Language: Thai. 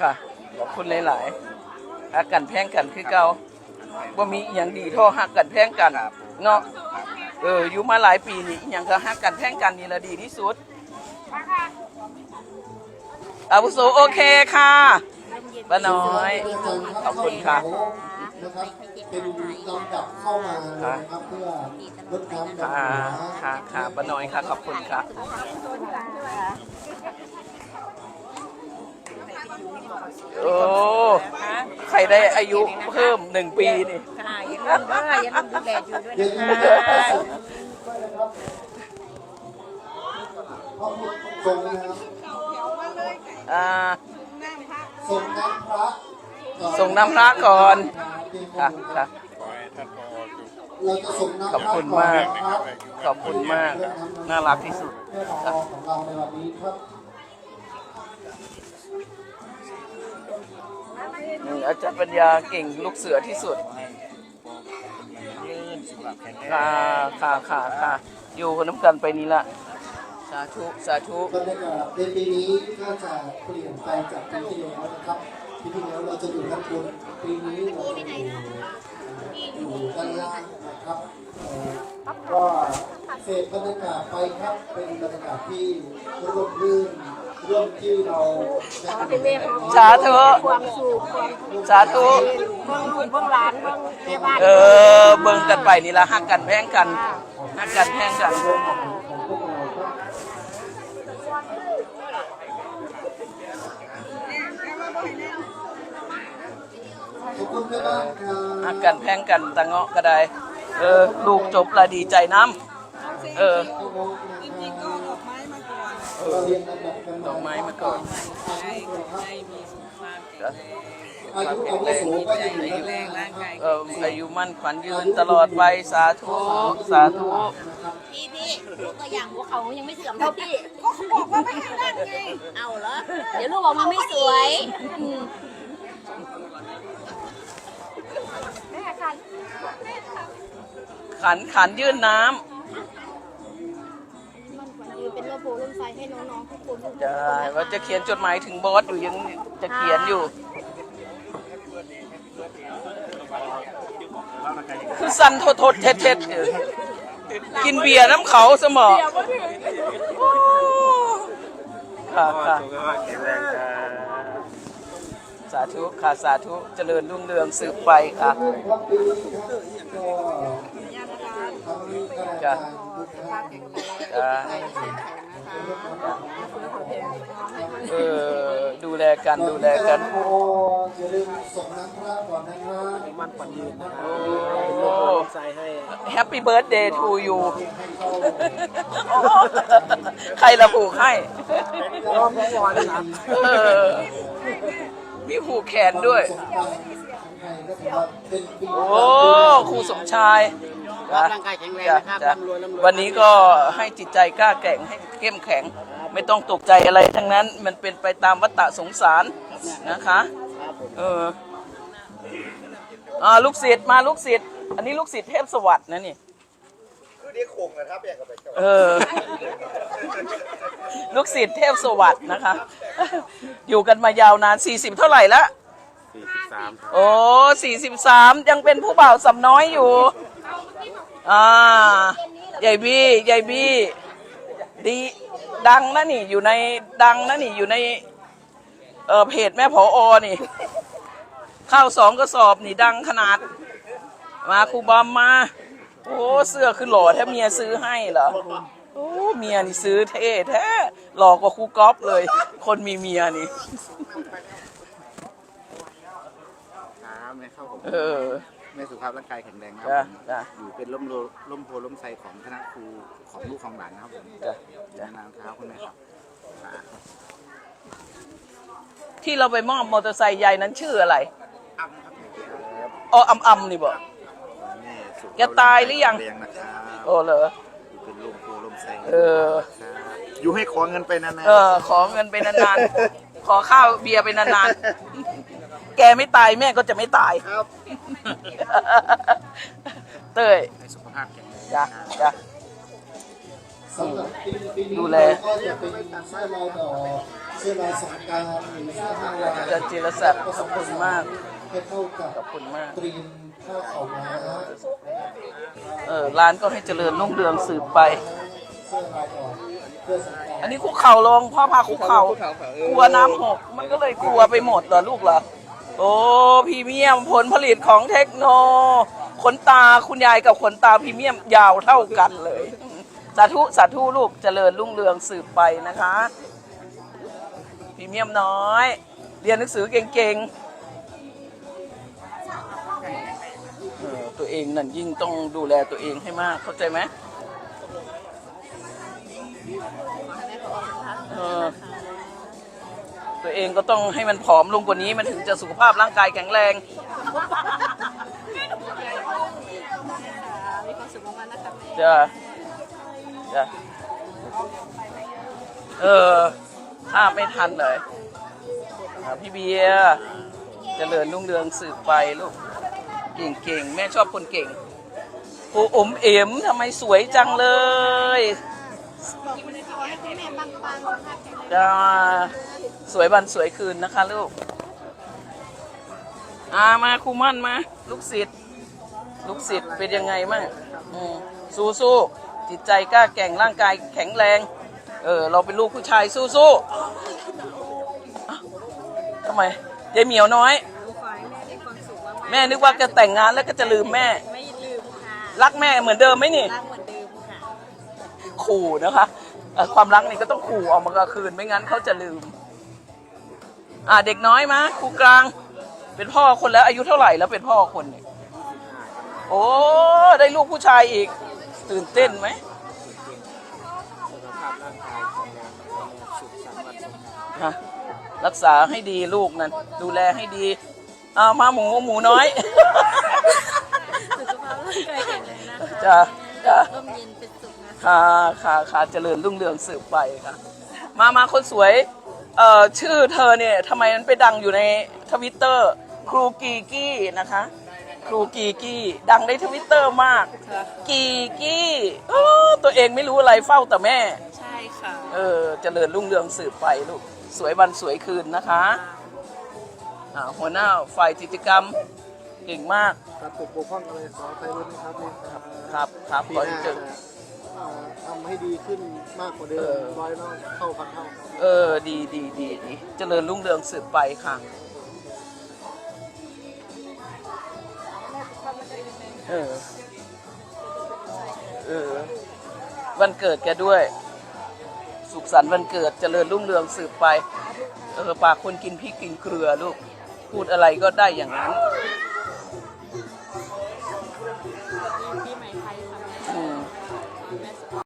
ค่ะ ขอบคุณหลายๆฮักกันแพงกันคือเก่าว่ามีอหย่างดีเท่าฮักกันแพงกันเนาะเอออยู่มาหลายปีนี่อหย่างก็ฮักกันแพงกันนี่ละดีที่สุดอาวุโสโอเคค่ะป้าน้อย ขอบคุณค่ะ นะครับเป็นลำดับเข้ามานะครับเพื่อลดน้ำดำค่ะ หัว ค่ะ ค่ะป้าน้อยค่ะ ขอบคุณค่ะ โอ้ใครได้อายุเพิ่มหนึ่งปีนี่ค่ะอย่าลืมด้วยอย่าลืมดูแลอยู่ด้วยเย็นนะนี้คะพ่อพูดส่งนะครับอ่าส่งน้ำพระก่อนส่งน้ำพระก่อนค่ะค่ะเราจะส่งน้ำพระขอบคุณมากครับขอบคุณมาก น่ารักที่สุด เพื่อทองของเราในวันนี้ครับ อืมอาจารย์ปัญญาเก่งลูกเสือที่สุดค่ะค่ะค่ะค่ะอยู่น้ำกันไปนี้ละสาธุสาธุบรรยากาศในปีนี้ก็จะเปลี่ยนไปจากปีที่แล้วนะครับปีที่แล้วเราจะอยู่ด้านบนปีนี้เราจะอยู่อยู่ด้านล่างนะครับเอ่อก็เสพบรรยากาศไปครับเป็นบรรยากาศที่ร่มรื่น ร่วมที่เราได้ทำงานสาธุ ความสุขความสาธุ เบื้องลูกเบื้องหลานเบื้องแม่บ้านเออ เบิ่งกันไปนี่ละหักกันแพงกันหักกันแพงกันของพวกเราครับขอบคุณแม่บ้านครับหักกันแพงกันตะเงาะก็ได้ เออ ลูกจบละดีใจน้ำเออ จริงๆก็ดอกไม้มาก่อน เราเรียนลำดับกัน ดอกไม้มาก่อนอายุอาวุโสก็จะอยู่ด้านล่างนะครับเอออายุมั่นขวัญยืนตลอดไปสาธุสาธุพี่พี่ลูกก็อย่างหัวเขายังไม่เสื่อมเท่าพี่ ก็เขาบอกว่าไม่ให้นั่นไง เอาเหรอ เดี๋ยวลูกบอกมันไม่สวยอืมขันขันยื่นน้มันก โพล่มไฟให้น้องๆทุกคนทุกคนจะว่าจะเขียนจดหมายถึงบอสอยู่ยังจะเขียนอยู่ คือสันโททดเท็ดเท็ดอยู่กินเบียร์น้ำเขาเสมอค่ะค่ะสาธุค่ะสาธุเจริญรุ่งเรืองสืบไปค่ะครับปีนี้ครับก็ทั้งข้าจ้า เออดูแลกันดูแลกันโอ้อย่าลืมส่งน้ำพระก่อนนะครับมันปันยืนนะครัโอ้แฮปปี้เบิร์ดเดย์ทูยูใครละผูกให้เออมีผูกแขนด้วย โอ้ครูสมชาย ร่างกายแข็งแรงนะครับวันนี้ก็ให้จิตใจกล้าแกร่งให้เข้มแข็ง ไม่ต้องตกใจอะไรทั้งนั้นมันเป็นไปตามวัฏฏะสงสารนะคะเอออ่าลูกศิษย์มาลูกศิษย์อันนี้ลูกศิษย์เทพสวัสดิ์นะนี่คือเรียกคงนะครับอยากกับไปเจ้าเออลูกศิษย์เทพสวัสดิ์นะคะ อยู่กันมายาวนาน 40 เท่าไหร่ละโอ้สี่สิบสามยังเป็นผู้บ่าวสำน้อยอยู่ อ่าใหญ่บี้ใหญ่บี้ดีดังนะนี่อยู่ในดังนะนี่อยู่ในเออเพจแม่ผออนี่ ข้าวสองกระสอบนี่ดังขนาด มาครูบอมมา โอ้เสื้อคือหล่อแท้เมียซื้อให้เหรอโอ้เมียนี่ซื้อเท่แท้หล่อกว่าครูก๊อฟเลย คนมีเมียนี่ครับแม่เข้าผมเออ แม่สุขภาพร่างกายแข็งแรงครัจ้ะผมจ้ะ อยู่เป็นร่มโพร่มโพร่มไทรของคณะครูของลูกของหลานนะครับผมจ้ะจ้านางเท้าคุณแม่ครับอ่าที่เราไปมอบมอเตอร์ไซค์ยายนั้นชื่ออะไรอ้ำครับครับอ๋ออำอำนี่บอก แม่สุขภพแกตายหรือยัง แข็งแรงนะครับโอ้เหรอ อยู่เป็นร่มโพร่มไทรเออ ครับอยู่ให้ขอเงินไปนานๆ เออ ขอเงินไปนานๆ ขอข้าวเบียร์ไปนานๆ แกไม่ตายแม่ก็จะไม่ตาย ครับ เต้ยให้สุขภาพแข็งแรงจ้ะจ้ะ สำหรับปีปีนี้ดูแลก็จะเป็นเสื้อลายดอกเสื้อลายสังการหรือเสื้อห้างลายอาจารย์จิรศักดิ์ขอบคุณมากให้เข้ากับขอบคุณมาก ตรีมผ้าขาวม้าเออร้านก็ให้เจริญรุ่งเรืองสืบไปเสื้อลายดอกเพื่อสังการอันนี้คุกเข่าลงพ่อพาคุกเข่ากลัวน้ำหก มันก็เลยกลัวไปหมดเหรอลูกเหรอ โอ้พรีเมียมผลผลิตของเทคโน ขนตาคุณยายกับขนตาพรีเมียมยาวเท่ากันเลย สาธุสาธุลูกเจริญรุ่งเรืองสืบไปนะคะพรีเมียมน้อย เรียนหนังสือเก่งๆเออตัวเองนั่นยิ่งต้องดูแลตัวเองให้มากเข้าใจไหมเออ ตัวเองก็ต้องให้มันผอมลงกว่านี้มันถึงจะสุขภาพร่างกายแข็งแรง มีความสุขมากๆนะคะแม่จะจะเออถ้าพไม่ทันเลยอะพี่เบียร์เจริญรุ่งเรืองสืบไปลูก เก่งๆแม่ชอบคนเก่งโอ้อมเอ็มทำไมสวยจังเลยบอกคุณขอให้คุณแม่ปังๆสุขภาพแข็งแรงจ้า สวยบันสวยคืนนะคะลูกอามาครูมั่นมา ลูกศิษย์ลูกศิษย์เป็นยังไงมั่งอืมสู้สู้ๆจิตใจกล้าแกร่งร่างกายแข็งแรง เออ เราเป็นลูกผู้ชายสู้สู้ๆอะทำไมยายเหมียวน้อยขอให้แม่มีความสุขมากแม่นึกว่าจะแต่งงานแล้วก็จะลืมแม่ๆไม่ลืมค่ะ รักแม่เหมือนเดิมไหมนี่รักเหมือนเดิมค่ะ ขู่นะคะเอ่อความรักนี่ก็ต้องขู่ออกมากลางคืนไม่งั้นเขาจะลืม อ่าเด็กน้อยมาครูกลาง เป็นพ่อคนแล้วอายุเท่าไหร่แล้วเป็นพ่อคนเนี่ยโอ้ได้ลูกผู้ชายอีก ตื่นเต้นไหมสุขภาพร่างกายแข็งแรงสุขสันต์วันสงกรานต์ฮะรักษาให้ดีลูกนั้น ดูแลให้ดีเอามาหมูหมูน้อยสุขภาพร่างกายแข็งแรงนะคะจ้ะจ้ะร่มเย็นเป็นสุขนะคะค่ะค่ะค่ะเจริญรุ่งเรืองสืบไปค่ะ มามาคนสวย เอ่อชื่อเธอเนี่ยทำไมมันไปดังอยู่ในทวิตเตอร์ครูกีกี้นะคะ ครูกีกี้ดังในทวิตเตอร์มากกีกี้เออตัวเองไม่รู้อะไรเฝ้าแต่แม่ ใช่ค่ะเออเจริญรุ่งเรืองสืบไปลูก สวยวันสวยคืนนะคะอ่าหัวหน้าฝ่ายกิจกรรมเก่งมากการปกป้องอะไรขอไทยรุ่นนะครับนี่ครับครับครับปีขอหให้น้าเจอจะเอ่อทำให้ดีขึ้นมากกว่าเดิเอมอร้อยเท่าเท่าพันเท่าครับเออ ดีดีดีดีเจริญรุ่งเรืองสืบไปค่ะ เออ เออ วันเกิดแกด้วย สุขสันต์วันเกิดเจริญรุ่งเรืองสืบไป เออ ปากคนกินพริกกินเกลือลูก พูดอะไรก็ได้อย่างนั้น